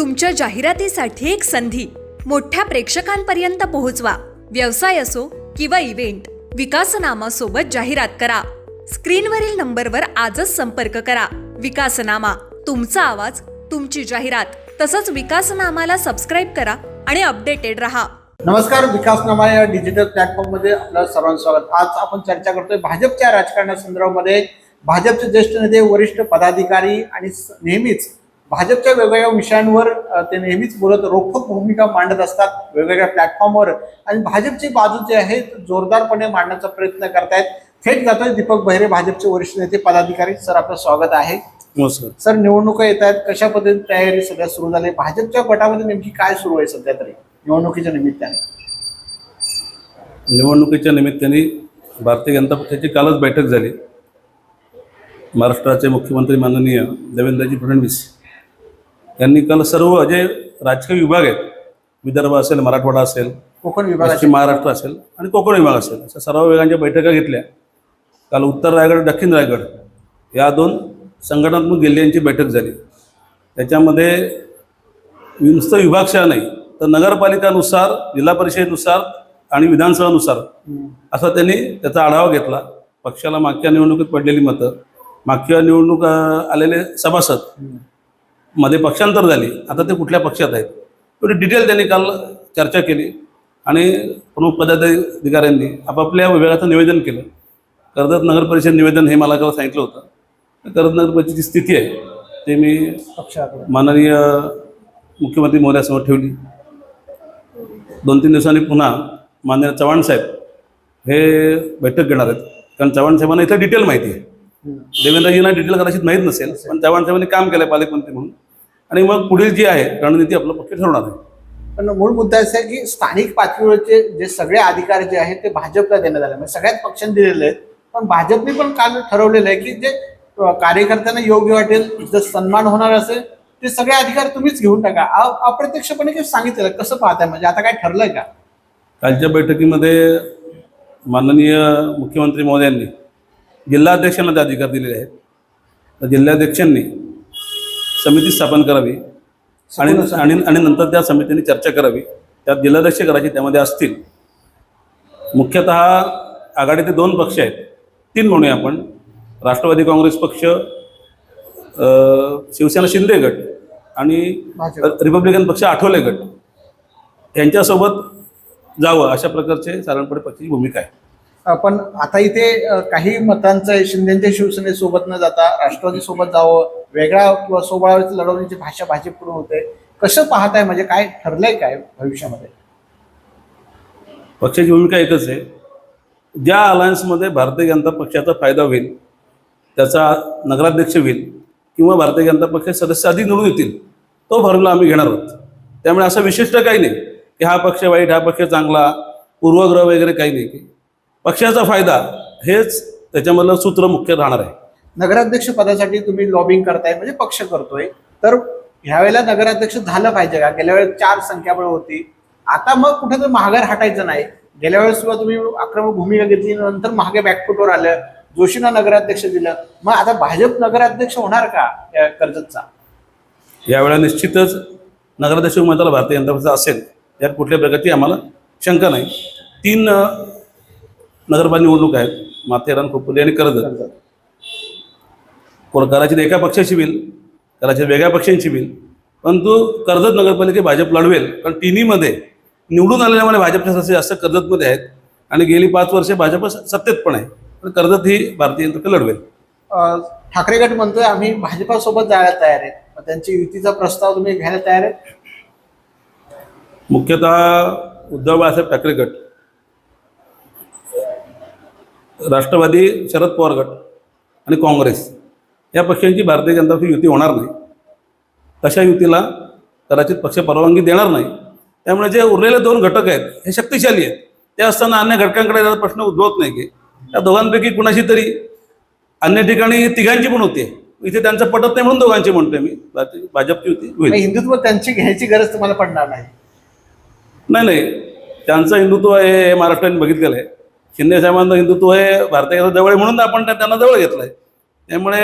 तुमच्या जाहिरातीसाठी एक संधी. मोठ्या प्रेक्षकांपर्यंत पोहोचवा. व्यवसाय असो किंवा इव्हेंट विकासनामा सोबत जाहिरात करा. स्क्रीनवरील नंबरवर आजच संपर्क करा. विकासनामा तुमचा आवाज तुमची जाहिरात तसंच विकासनामाला सबस्क्राईब करा आणि अपडेटेड रहा. नमस्कार विकासनामा या डिजिटल प्लॅटफॉर्ममध्ये आपलं सर्वांचं स्वागत. आज आपण चर्चा करतोय भाजपच्या राजकारणासंदर्भामध्ये. भाजपचे ज्येष्ठ नेते वरिष्ठ पदाधिकारी आणि नेहमीच भाजपच्या वेगवेगळ्या विषयांवर ते नेहमीच बोलत रोखोक भूमिका मांडत असतात वेगवेगळ्या प्लॅटफॉर्मवर आणि भाजपची बाजू जी आहे ती जोरदारपणे मांडण्याचा प्रयत्न करतायत. थेट जातोय दीपक बहिरे भाजपचे वरिष्ठ नेते पदाधिकारी. सर आपलं स्वागत आहे. नमस्कार. सर निवडणुका येत आहेत. कशा पद्धतीने तयारी सध्या सुरू झाली? भाजपच्या गटामध्ये नेमकी काय सुरू आहे सध्या तरी? निवडणुकीच्या निमित्ताने. निवडणुकीच्या निमित्ताने भारतीय जनता पक्षाची कालच बैठक झाली. महाराष्ट्राचे मुख्यमंत्री माननीय देवेंद्रजी फडणवीस यांनी काल सर्व जे राजकीय विभाग आहेत विदर्भ असेल मराठवाडा असेल कोकण विभागाची महाराष्ट्र असेल आणि कोकण विभाग असेल अशा सर्व विभागांच्या बैठका घेतल्या. काल उत्तर रायगड दक्षिण रायगड या दोन संघटनात्मक जिल्ह्यांची बैठक झाली. त्याच्यामध्ये नुसतं विभागशा नाही तर नगरपालिकानुसार जिल्हा परिषदेनुसार आणि विधानसभानुसार असा त्यांनी त्याचा आढावा घेतला. पक्षाला मागच्या निवडणुकीत पडलेली मतं मागच्या निवडणूक आलेले सभासद मध्ये पक्षांतर झाली. आता ते कुठल्या पक्षात आहेत? एवढी डिटेल त्यांनी काल चर्चा केली. आणि प्रमुख पदाधिकाऱ्यांनी आपापल्या विभागाचं निवेदन केलं. कर्जत नगर परिषद निवेदन हे मला काल सांगितलं होतं. कर्जत नगर परिषदेची स्थिती आहे ते मी माननीय मुख्यमंत्री महोदयासमोर ठेवली. दोन तीन दिवसांनी पुन्हा माननीय चव्हाण साहेब हे बैठक घेणार आहेत. कारण चव्हाण साहेबांना इथं डिटेल माहिती आहे. देवेंद्रजींना डिटेल कदाचित माहीत नसेल पण चव्हाण साहेबांनी काम केलं पालकमंत्री म्हणून. आणि मग पुढील जी आहे रणनीती आपलं पक्ष ठरवणार आहे. पण मूळ मुद्दा असा आहे की स्थानिक पातळीवरचे जे सगळे अधिकार जे आहेत ते भाजपला देण्यात आले. म्हणजे सगळ्याच पक्षांनी दिलेले आहेत पण भाजपने पण काल ठरवलेलं आहे की जे कार्यकर्त्यांना योग्य वाटेल जर सन्मान होणार असेल ते सगळे अधिकार तुम्हीच घेऊन टाका. अप्रत्यक्षपणे सांगितलं कसं पाहताय? म्हणजे आता काय ठरलंय का? कालच्या बैठकीमध्ये माननीय मुख्यमंत्री महोदयांनी जिल्हाध्यक्षांना ते अधिकार दिलेले आहेत. तर जिल्हाध्यक्षांनी समिती स्थापन करावी आणि आणि आणि नंतर त्या समितीने चर्चा करावी. त्यात जिल्हाध्यक्ष करायचे त्यामध्ये असतील. मुख्यतः आघाडीचे दोन पक्ष आहेत. तीन म्हणूया आपण. राष्ट्रवादी काँग्रेस पक्ष शिवसेना शिंदे गट आणि. रिपब्लिकन पक्ष आठवले गट. यांच्यासोबत जावं अशा प्रकारचे साधारणपणे पक्षाची भूमिका आहे. पण आता इथे काही मतांचं शिंदेच्या शिवसेनेसोबत न जाता राष्ट्रवादी सोबत जावं वेगळा किंवा सोबळावरती लढवण्याची भाषा भाजपकडून होते. कसं पाहताय? म्हणजे काय ठरलंय काय भविष्यामध्ये? पक्षाची भूमिका एकच आहे. ज्या अलायन्समध्ये भारतीय जनता पक्षाचा फायदा होईल त्याचा नगराध्यक्ष होईल किंवा भारतीय जनता पक्ष सदस्य अधिक निवडून येतील तो फॉर्म्युला आम्ही घेणार आहोत. त्यामुळे असं विशिष्ट काही नाही की हा पक्ष वाईट हा पक्ष चांगला पूर्वग्रह वगैरे काही नाही. की पक्षाचा फायदा हेच त्याच्यामधलं सूत्र मुख्य राहणार आहे. नगराध्यक्ष पदासाठी तुम्ही लॉबिंग करताय म्हणजे पक्ष करतोय. तर ह्यावेळेला नगराध्यक्ष झालं पाहिजे का? गेल्या वेळेस चार संख्याबळ होती. आता मग कुठे तर महागार हटायचं नाही. गेल्या वेळेस सुद्धा तुम्ही आक्रमक भूमिका घेतली नंतर महागे बॅकफुटवर आलं जोशींना नगराध्यक्ष दिलं. मग आता भाजप नगराध्यक्ष होणार का या कर्जतचा? यावेळेला निश्चितच नगराध्यक्ष उमेदवार भारतीय जनता पक्ष असेल यात कुठल्या प्रकारची आम्हाला शंका नाही. तीन नगरपालिका निवडणूक आहेत माथेरान खोपोली आणि कर्जत. कोण कदाचित एका पक्षाची होईल कदाचित वेगळ्या पक्षांची होईल. परंतु कर्जत नगरपालिका भाजप लढवेल कारण तिन्हीमध्ये निवडून आलेल्यामुळे भाजपचे सदस्य जास्त कर्जतमध्ये आहेत. आणि गेली पाच वर्षे भाजप सत्तेत पण आहे. पण कर्जत ही भारतीय जनता लढवेल. ठाकरे गट म्हणतोय आम्ही भाजपासोबत जायला तयार आहेत. त्यांची युतीचा प्रस्ताव तुम्ही घ्यायला तयार आहेत? मुख्यतः उद्धव बाळासाहेब ठाकरे गट. राष्ट्रवादी शरद पवार गट आणि काँग्रेस या पक्षांची भारतीय जनता पक्ष युती होणार नाही. तशा युतीला कदाचित पक्ष परवानगी देणार नाही. त्यामुळे जे उरलेले दोन घटक आहेत हे शक्तिशाली आहेत. ते असताना अन्य घटकांकडे जायचा प्रश्न उद्भवत नाही की. त्या दोघांपैकी कुणाशी तरी अन्य ठिकाणी तिघांची पण होते. इथे त्यांचं पटत नाही म्हणून दोघांची म्हणतोय मी. भाजपची मग हिंदुत्व त्यांची घ्यायची गरज तुम्हाला पडणार नाही. नाही नाही. त्यांचं हिंदुत्व आहे हे महाराष्ट्राने बघितलेलं आहे. शिंदे साहेबांचं हिंदुत्व हे भारताच्या जवळ आहे म्हणून आपण त्या- त्यांना जवळ घेतलं आहे त्यामुळे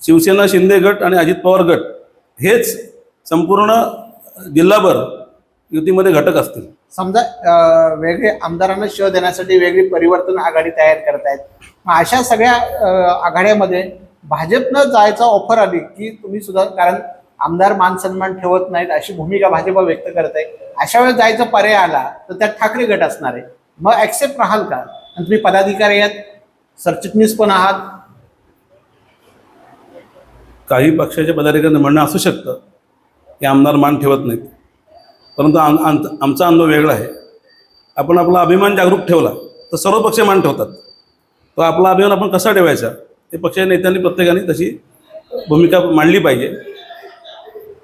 शिवसेना शिंदे गट आणि अजित पवार गट हेच संपूर्ण जिल्हाभर युतीमध्ये घटक असतील. समजा वेगळे आमदारांना शिव देण्यासाठी वेगळी परिवर्तन आघाडी तयार करतायत. मग अशा सगळ्या आघाड्यामध्ये भाजपनं जायचा ऑफर आली की तुम्ही सुद्धा कारण आमदार मान सन्मान ठेवत नाहीत अशी भूमिका भाजप व्यक्त करत आहे अशा वेळेस जायचा पर्याय आला तर त्यात ठाकरे गट असणार आहे. मग ॲक्सेप्ट राहाल का? आणि तुम्ही पदाधिकारी आहेत सरचिटणीस पण आहात. काही पक्षाच्या पदाधिकाऱ्यांना म्हणणं असू शकतं की आमदार मान ठेवत नाहीत. परंतु आम आमचा अनुभव वेगळा आहे. आपण आपला अभिमान जागरूक ठेवला तर सर्व पक्ष मान ठेवतात. तो आपला अभिमान आपण कसा ठेवायचा? ते पक्षाच्या नेत्यांनी प्रत्येकाने तशी भूमिका मांडली पाहिजे.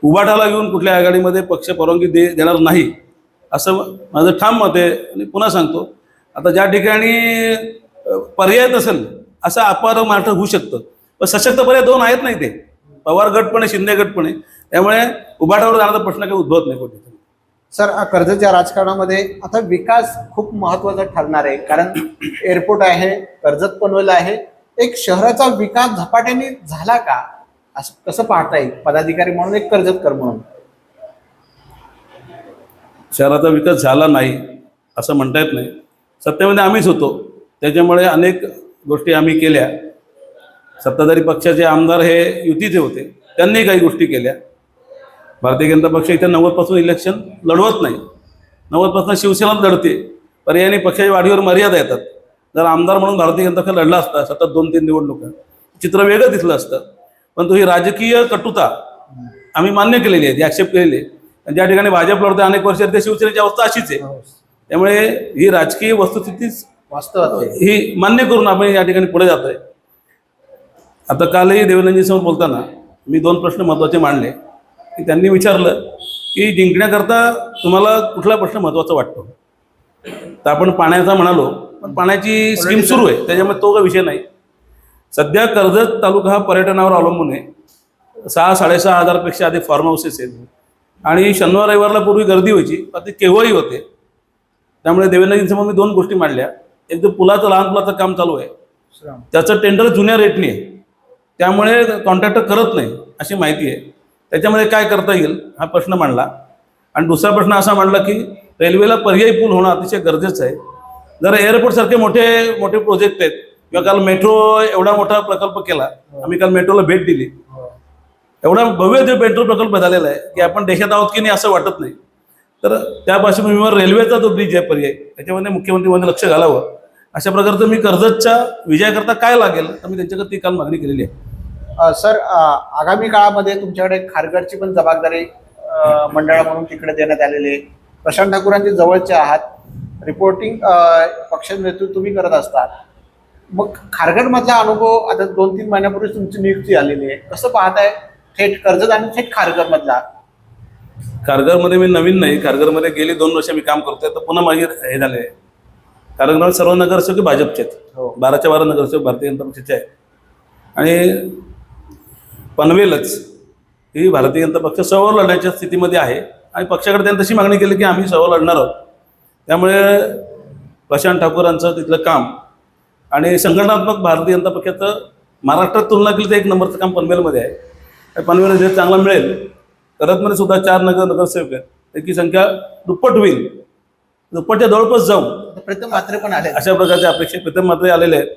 उभाटाला घेऊन कुठल्या आघाडीमध्ये पक्ष परवानगी दे देणार नाही असं माझं ठाम मत आहे आणि पुन्हा सांगतो. आता ज्या ठिकाणी पर्याय नसेल असं अपार महाराष्ट्र होऊ शकतं. पण सशक्त पर्याय दोन आहेत नाही ते पवार गटपणे शिंदे गटपणे त्यामुळे उभाटावर जाण्याचा प्रश्न काही उद्भवत नाही कुठे. सर कर्जतच्या राजकारणामध्ये आता विकास खूप महत्त्वाचा ठरणार आहे. कारण एअरपोर्ट आहे कर्जत पनवेल आहे. एक शहराचा विकास झपाट्याने झाला का? असं कसं पाहता येईल? पदाधिकारी म्हणून एक कर्जतकर म्हणून. शहराचा विकास झाला नाही असं म्हणता येत नाही. सत्तेमध्ये आम्हीच होतो. त्याच्यामुळे अनेक गोष्टी आम्ही केल्या. सत्ताधारी पक्षाचे आमदार हे युतीचे होते. त्यांनी काही गोष्टी केल्या. भारतीय जनता पक्ष इथे नव्वदपासून इलेक्शन लढवत नाही. नव्वदपासून शिवसेनाच लढते. पर्यायाने पक्षाच्या वाढीवर मर्यादा येतात. जर आमदार म्हणून भारतीय जनता पक्ष लढला असता सतत दोन तीन निवडणुका चित्र वेगळं दिसलं असतं. पण तो ही राजकीय कटुता आम्ही मान्य केलेली आहे ती ॲक्सेप्ट केलेली आहे. आणि ज्या ठिकाणी भाजप लढते अनेक वर्ष त्या शिवसेनेची अवस्था अशीच आहे. त्यामुळे ही राजकीय वस्तुस्थितीच वास्तवात आहे. ही मान्य करून आपण या ठिकाणी पुढे जातोय. आता कालही देवेंद्रजींसमोर बोलताना मी दोन प्रश्न महत्त्वाचे मांडले. की त्यांनी विचारलं की जिंकण्याकरता तुम्हाला कुठला प्रश्न महत्त्वाचा वाटतो? तर आपण पाण्याचा म्हणालो पण पाण्याची स्कीम सुरू आहे त्याच्यामुळे तो काही विषय नाही. सध्या कर्जत तालुका हा पर्यटनावर अवलंबून आहे. सहा साडेसहा हजारपेक्षा अधिक फार्म हाऊसेस आहेत. आणि शनिवार रविवारला पूर्वी गर्दी व्हायची पण ते केव्हाही होते. त्यामुळे देवेंद्रजींसमोर मी दोन गोष्टी मांडल्या. एक तर पुलाचं लहान पुलाचं काम चालू आहे. त्याचं टेंडर जुन्या रेटने आहे. त्यामुळे कॉन्ट्रॅक्टर करत नाही अशी माहिती आहे. त्याच्यामध्ये काय करता येईल हा प्रश्न मांडला. आणि दुसरा प्रश्न असा मांडला की रेल्वेला पर्यायी पूल होणं अतिशय गरजेचं आहे. जर एअरपोर्टसारखे मोठे मोठे प्रोजेक्ट आहेत किंवा काल मेट्रो एवढा मोठा प्रकल्प केला आम्ही काल मेट्रोला भेट दिली. एवढा भव्य ते पेट्रोल प्रकल्प झालेला आहे की आपण देशात आहोत की नाही असं वाटत नाही. तर त्या पार्श्वभूमीवर रेल्वेचा जो ब्रिज आहे पर्याय त्याच्यामध्ये मुख्यमंत्र्यांनी लक्ष घालावं. अशा प्रकारचं मी कर्जतच्या विजयाकरता काय लागेल तर मी त्यांच्याकडे ती काल मागणी केलेली आहे. सर आगामी काळामध्ये तुमच्याकडे खारगडची पण जबाबदारी मंडळा म्हणून तिकडे देण्यात आलेली आहे. प्रशांत ठाकूरांचे जवळचे आहात. रिपोर्टिंग पक्ष नेतृत्व तुम्ही करत असतात. मग खारगडमधला अनुभव आता दोन तीन महिन्यापूर्वी तुमची नियुक्ती आलेली आहे. कसं पाहताय? थेट कर्जत आणि थेट खारघर मधला कारगरमध्ये मी नवीन नाही कारगरमध्ये गेली दोन वर्ष मी काम करतोय तर पुन्हा माझी हे झाले आहे कारगरमध्ये सर्व नगरसेवक हे भाजपचे हो. आहेत बाराच्या बारा नगरसेवक भारतीय जनता पक्षाचे आहे आणि पनवेलच ही भारतीय जनता पक्ष सवय लढण्याच्या स्थितीमध्ये आहे. आणि पक्षाकडे त्यांनी तशी मागणी केली की आम्ही सवय लढणार आहोत. त्यामुळे प्रशांत ठाकूरांचं तिथलं काम आणि संघटनात्मक भारतीय जनता पक्षाचं महाराष्ट्रात तुलना केली तर एक नंबरचं काम पनवेलमध्ये आहे. पनवेल जे चांगला मिळेल करतमध्ये सुद्धा चार नगर नगरसेवक आहेत. त्याची संख्या दुप्पट होईल. दुप्पटच्या जवळपास जाऊ प्रथम मात्र पण आले अशा प्रकारच्या अपेक्षा प्रीतम मात्र आलेले आहेत.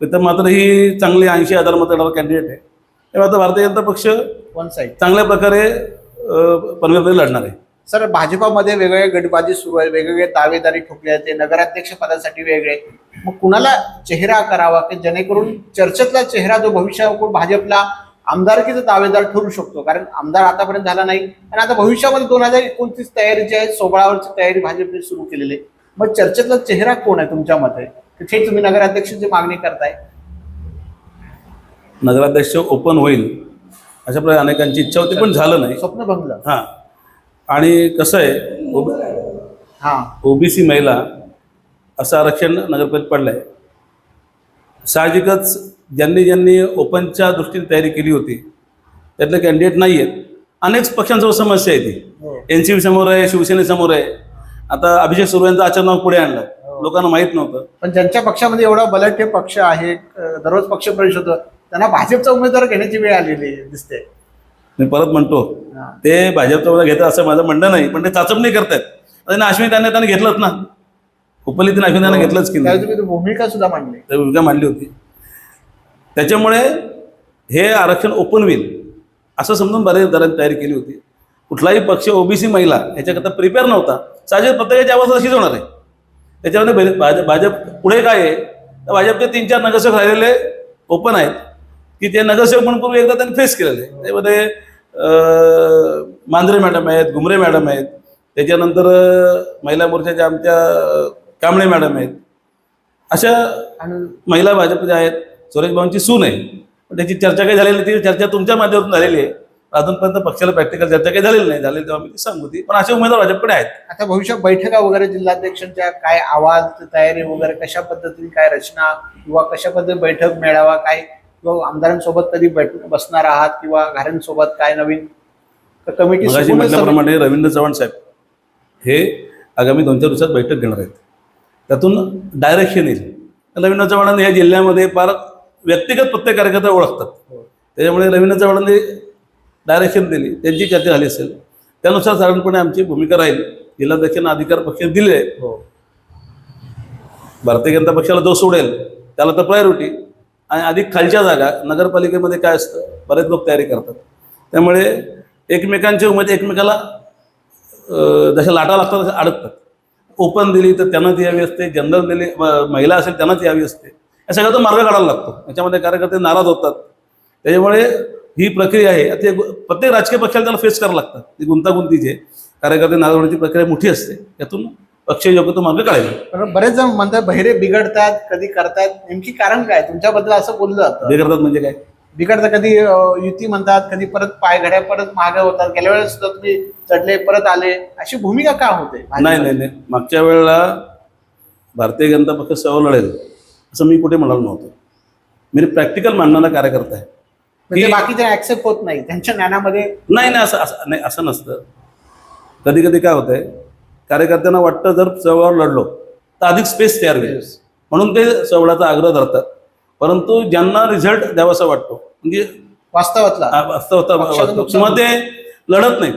प्रीतम मात्र ही चांगली ऐंशी हजार मत येणारा कॅन्डिडेट आहे. तेव्हा आता भारतीय जनता पक्ष वन साईड चांगल्या प्रकारे पनवेलमध्ये लढणार आहे. सर भाजपामध्ये वेगवेगळे गटबाजी सुरू आहे वेगवेगळे दावेदारी ठोकले जाते नगराध्यक्ष पदासाठी वेगळे मग कुणाला चेहरा करावा की जेणेकरून चर्चेतला चेहरा जो भविष्यात भाजपला आमदारकीचा दावेदार ठरू शकतो. कारण आमदार आतापर्यंत झाला नाही. आणि आता भविष्यामध्ये दोन हजार एकोणतीस तयारी जी आहे सोहळावरची तयारी भाजपने सुरू केलेली आहे. मग चर्चेतला चेहरा कोण आहे तुमच्या मते? थेट तुम्ही नगराध्यक्षाची मागणी करताय. नगराध्यक्ष ओपन होईल अशा प्रकारे अनेकांची इच्छा होती पण झालं नाही. स्वप्न भंगलं. हां. आणि कसं आहे हा. ओबीसी महिला असं आरक्षण नगरपरिषद पडलं आहे साहजिकच ज्यांनी ज्यांनी ओपनच्या दृष्टीने तयारी केली होती त्यातले कॅन्डिडेट नाही आहेत अनेक पक्षांसमोर समस्या आहे ती. हो. एन सी समोर आहे शिवसेनेसमोर आहे. आता अभिषेक सुरू यांचं आचरणावर पुढे आणलं. लोकांना माहीत नव्हतं. पण ज्यांच्या पक्षामध्ये एवढा बलाढ्य पक्ष आहे दररोज पक्ष प्रवेश होतो त्यांना भाजपचा उमेदवार घेण्याची वेळ आलेली दिसते. मी परत म्हणतो हा. ते भाजपचं मला घेतात असं माझं म्हणणं नाही पण ते चाचपणी करतायत. आणि अश्विनी त्यांना त्यांनी घेतलंच ना. उपलितीन अश्विनी त्यांना घेतलंच की नाही. भूमिका सुद्धा मांडली. भूमिका मांडली होती. त्याच्यामुळे हे आरक्षण ओपन होईल असं समजून बरेच दरांनी तयारी केली होती. कुठलाही पक्ष ओबीसी महिला याच्याकरता प्रिपेअर नव्हता. साहजिक प्रत्येकाची आवाज अशीच होणार आहे. त्याच्यामध्ये भाजप भाजप पुढे काय आहे? तर भाजपचे तीन चार नगरसेवक राहिलेले ओपन आहेत. की ते नगरसेवक म्हणून पूर्वी एकदा त्यांनी फेस केलेले. आहे त्यामध्ये मांजरे मॅडम आहेत घुमरे मॅडम आहेत. त्याच्यानंतर महिला मोर्चाच्या आमच्या कांबळे मॅडम आहेत. अशा महिला भाजपच्या आहेत सुरेश भाऊंची सून आहे. पण त्याची चर्चा काही झालेली नाही. ती चर्चा तुमच्या माध्यमातून झालेली आहे. अजूनपर्यंत पक्षाला प्रॅक्टिकल चर्चा काही झालेली नाही. झालेली तेव्हा मी ती सांगू ती. पण असे उमेदवार भाजपकडे आहेत. आता भविष्यात बैठका वगैरे जिल्हाध्यक्षांच्या काय आवाज तयारी वगैरे कशा पद्धतीने काय रचना किंवा कशा पद्धतीने बैठक मेळावा काय किंवा आमदारांसोबत कधी बैठ बसणार आहात किंवा घरांसोबत काय नवीन कमिटी म्हटल्याप्रमाणे रवींद्र चव्हाण साहेब हे आगामी दोन चार दिवसात बैठक घेणार आहेत. त्यातून डायरेक्शन येईल रवींद्र चव्हाणांनी या जिल्ह्यामध्ये फार व्यक्तिगत प्रत्येक कार्यकर्ता ओळखतात. त्याच्यामुळे रवींद्र चव्हाणांनी डायरेक्शन दिली त्यांची चर्चा झाली असेल. त्यानुसार साधारणपणे आमची भूमिका राहील. जिल्हाध्यक्षांना अधिकार पक्ष दिले. आहेत हो. भारतीय जनता पक्षाला जो सोडेल त्याला तर प्रायोरिटी आणि अधिक खालच्या जागा नगरपालिकेमध्ये काय असतं बरेच लोक तयारी करतात. त्यामुळे एकमेकांचे उमेद एकमेकाला जशा लाटा लागतात तशा अडकतात. ओपन दिली तर त्यांना ती यावी असते जनरल दिली महिला असेल त्यांना ती यावी असते. या सगळ्याचा मार्ग काढायला लागतो. याच्यामध्ये कार्यकर्ते नाराज होतात. त्याच्यामुळे ही प्रक्रिया आहे. ते प्रत्येक राजकीय पक्षाला त्याला फेस करावं लागतं ती गुंतागुंतीची. कार्यकर्ते नाराज होण्याची प्रक्रिया मोठी असते यातून पक्ष योग्य तो मार्ग काढायला बरेच जण म्हणतात बहिरे बिघडतात कधी करतात. नेमकी कारण काय? तुमच्याबद्दल असं बोललं जातं. बिघडतात म्हणजे काय? बिघडतं कधी युती म्हणतात कधी परत पाय घड्या परत मागे होतात. गेल्या वेळेस सुद्धा तुम्ही चढले परत आले. अशी भूमिका का होते? नाही नाही नाही. मागच्या वेळेला भारतीय जनता पक्ष सेवा लढेल. असं मी कुठे म्हणालो नव्हतं. मी प्रॅक्टिकल मांडणारा कार्यकर्ता आहे. म्हणजे बाकीचे ऍक्सेप्ट होत नाही. त्यांच्या ज्ञानामध्ये नाही नाही असं असं नाही असं नसतं. कधी कधी काय होतंय कार्यकर्त्यांना वाटतं जर चळवळावर लढलो तर अधिक स्पेस तयार होईल. म्हणून ते चळवळाचा आग्रह धरतात. परंतु ज्यांना रिझल्ट द्यावासा वाटतो म्हणजे वास्तवातला. नुकसान किंवा ते लढत नाहीत.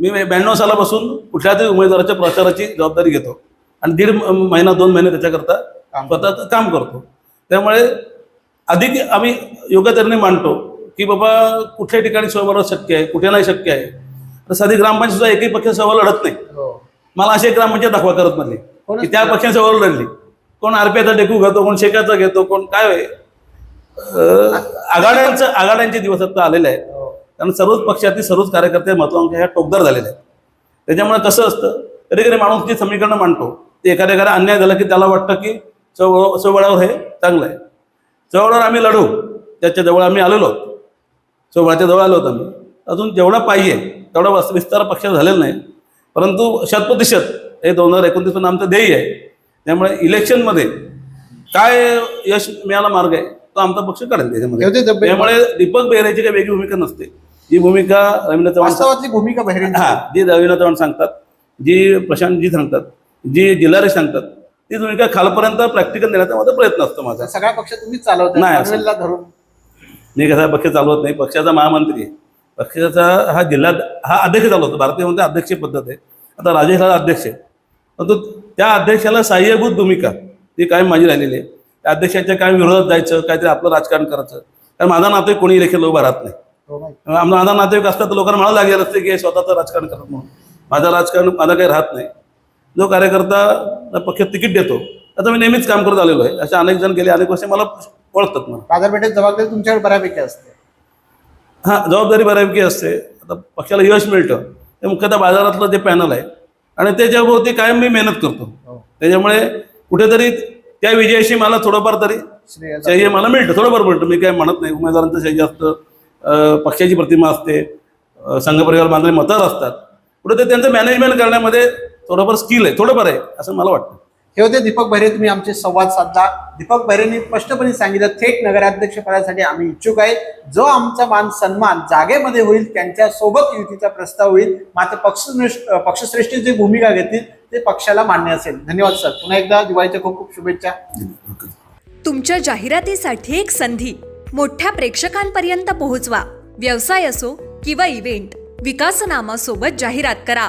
मी ब्याण्णव सालापासून कुठल्या तरी उमेदवाराच्या प्रचाराची जबाबदारी घेतो. आणि दीड महिना दोन महिने त्याच्याकरता काम स्वतः काम करतो. त्यामुळे अधिक आम्ही योग्यतेने मांडतो की बाबा कुठल्या ठिकाणी सहभाग शक्य आहे कुठे नाही शक्य आहे. तर साधी ग्रामपंचायत सुद्धा एकही पक्ष सहभाग लढत नाही. हो. मला अशी एक ग्रामपंचायत दाखवा करत कोणच की त्या पक्षाने सहभाग लढली. कोण आरपीआयचा डेकू घेतो कोण शेकाचा घेतो कोण काय आघाड्यांचं आघाड्यांचे दिवस आता आलेले आहेत. हो. कारण सर्वच पक्षातील सर्वच कार्यकर्ते महत्वाकांक्षा ह्या टोकदार झालेल्या आहेत. त्याच्यामुळे कसं असतं कधी कधी माणूस जी समीकरणं मांडतो ते एखाद्या एखादा अन्याय झाला की त्याला वाटतं की चवळ चवळावर हे चांगलं आहे. चवळावर आम्ही लढू. त्याच्याजवळ आम्ही आलेलो आहोत. चवळाच्या जवळ आलो होतो आम्ही. अजून जेवढा पाहिजे तेवढा वस्त- विस्तार पक्षात झालेला नाही. परंतु शतप्रतिशत हे दोन हजार एकोणतीस आमचं ध्येय आहे. त्यामुळे इलेक्शनमध्ये काय यश मिळाला मार्ग आहे तो आमचा पक्ष काढेल त्याच्यामध्ये. त्यामुळे दीपक बेहरेची काही वेगळी भूमिका नसते. जी भूमिका रवींद्र चव्हाण भूमिका बहिरेंची. हा जी रवींद्र चव्हाण सांगतात जी प्रशांतजी सांगतात जी जिल्हारे सांगतात ती भूमिका खालपर्यंत प्रॅक्टिकल देण्याचा माझा प्रयत्न असतो माझा. सगळा पक्ष तुम्हीच चालवता नाही, असं- पनवेलला धरून मी कसा पक्ष चालवत नाही पक्षाचा महामंत्री आहे. पक्षाचा हा जिल्हा हा अध्यक्ष चालवतो. भारतीयमध्ये अध्यक्ष पद्धत आहे. आता राजेश हा अध्यक्ष आहे. परंतु त्या अध्यक्षाला सहाय्यभूत भूमिका ती कायम माझी राहिलेली आहे. त्या अध्यक्षाच्या काय विरोधात जायचं काहीतरी आपलं राजकारण करायचं. कारण माझा नातेवाईक कोणी इलेक्शन उभा राहत नाही. हो माहिती. आमचा माझा नातेवाईक असतात तर लोकांना मला लागेल असते की हे स्वतःचं राजकारण करत म्हणून. माझं राजकारण माझं काही राहत नाही. जो कार्यकर्ता पक्ष तिकीट देतो आता मी नेहमीच काम करत आलेलो आहे. अशा अनेक जण गेले अनेक वर्ष मला ओळखतात मला. बाजारपेठेत जबाबदारी तुमच्याकडे बऱ्यापैकी असते. हां जबाबदारी बऱ्यापैकी असते. आता पक्षाला यश मिळतं. ते मुख्यतः बाजारातलं जे पॅनल आहे आणि त्याच्याभोवती कायम मी मेहनत करतो. हो. त्याच्यामुळे कुठेतरी त्या विजयाशी मला थोडंफार तरी. श्रेय मला मिळतं. थोडंफार मिळतं मी काय म्हणत नाही. उमेदवारांचं श्रेय असतं पक्षाची प्रतिमा असते संघपरिवार बांधले मतं असतात. कुठे ते त्यांचं मॅनेजमेंट करण्यामध्ये थोडंफार स्किल आहे थोडंफार आहे असं मला वाटतं. हे होते दीपक बहिरे तुम्ही आमचे संवाद साधला. दीपक बहिरेंनी स्पष्टपणे सांगितलं थेट नगराध्यक्ष पदासाठी आम्ही इच्छुक आहे. जो आमचा मान सन्मान जागेमध्ये होईल त्यांच्यासोबत युतीचा प्रस्ताव होईल मात्र पक्षश्रेष्ठ पक्षश्रेष्ठी जी भूमिका घेतील ते पक्षाला मान्य असेल. धन्यवाद सर. पुन्हा एकदा दिवाळीच्या खूप खूप शुभेच्छा. तुमच्या जाहिरातीसाठी एक संधी. मोठ्या प्रेक्षकांपर्यंत पोहोचवा. व्यवसाय असो किंवा इव्हेंट विकासनामा सोबत जाहिरात करा.